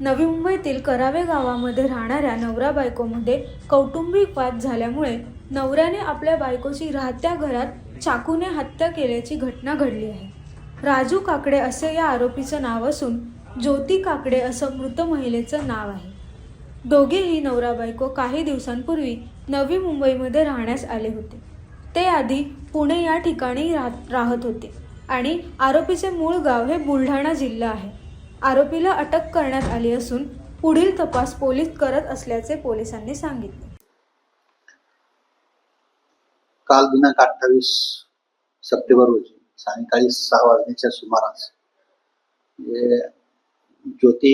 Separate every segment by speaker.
Speaker 1: नवी मुंबईतील करावे गावामध्ये राहणाऱ्या नवरा बायकोमध्ये कौटुंबिक वाद झाल्यामुळे नवऱ्याने आपल्या बायकोची राहत्या घरात चाकूने हत्या केल्याची घटना घडली आहे. राजू काकडे असे या आरोपीचं नाव असून ज्योती काकडे असं मृत महिलेचं नाव आहे. दोघेही नवरा बायको काही दिवसांपूर्वी नवी मुंबईमध्ये राहण्यास आले होते. ते आधी पुणे या ठिकाणी राहत होते आणि आरोपीचे मूळ गाव हे बुलढाणा जिल्हा आहे. आरोपीला अटक करण्यात आली असून पुढील तपास पोलीस करत असल्याचे पोलिसांनी सांगितले.
Speaker 2: काल दिनांक अठ्ठावीस सप्टेंबर रोजी सायंकाळी सहा वाजण्याच्या सुमारास ज्योती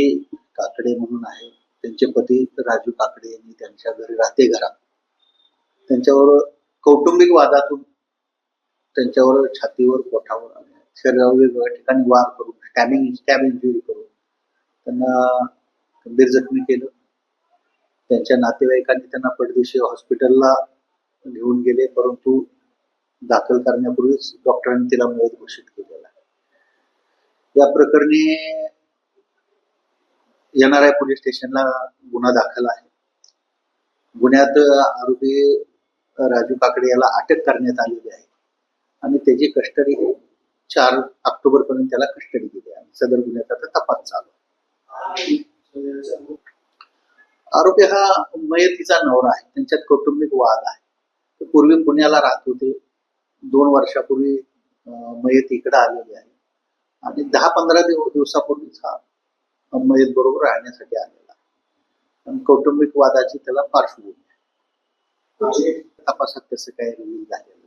Speaker 2: काकडे म्हणून आहे त्यांचे पती राजू काकडे यांनी त्यांच्या घरी राहते घरात. त्यांच्यावर कौटुंबिक वादातून त्यांच्यावर छातीवर पोटावर शरीरावर वेगवेगळ्या ठिकाणी वार करून स्टॅबिंग स्टॅब इंजुरी करून त्यांना गंभीर जखमी केलं. त्यांच्या नातेवाईकांनी त्यांना परदेशी हॉस्पिटलला घेऊन गेले परंतु दाखल करण्यापूर्वीच डॉक्टरांनी तिला मयत घोषित केलेला आहे. या प्रकरणी येणाऱ्या पोलीस स्टेशनला गुन्हा दाखल आहे. गुन्ह्यात आरोपी राजू काकडे याला अटक करण्यात आलेली आहे. आणि त्याची कस्टडी चार ऑक्टोबर पर्यंत त्याला कस्टडी दिली आणि सदर गुन्ह्याचा आता तपास चालू आरोपी हा मयतीचा नवरा आहे. त्यांच्यात कौटुंबिक वाद आहे. ते पूर्वी पुण्याला राहत होते. दोन वर्षापूर्वी अं, मयत इकडे आलेली आहे. आणि दहा पंधरा दिव दिवसापूर्वीच हा मयत बरोबर राहण्यासाठी आलेला आहे. पण कौटुंबिक वादाची त्याला पार्श्वभूमी आहे. तपासात तसं काही रिव्हील झालेलं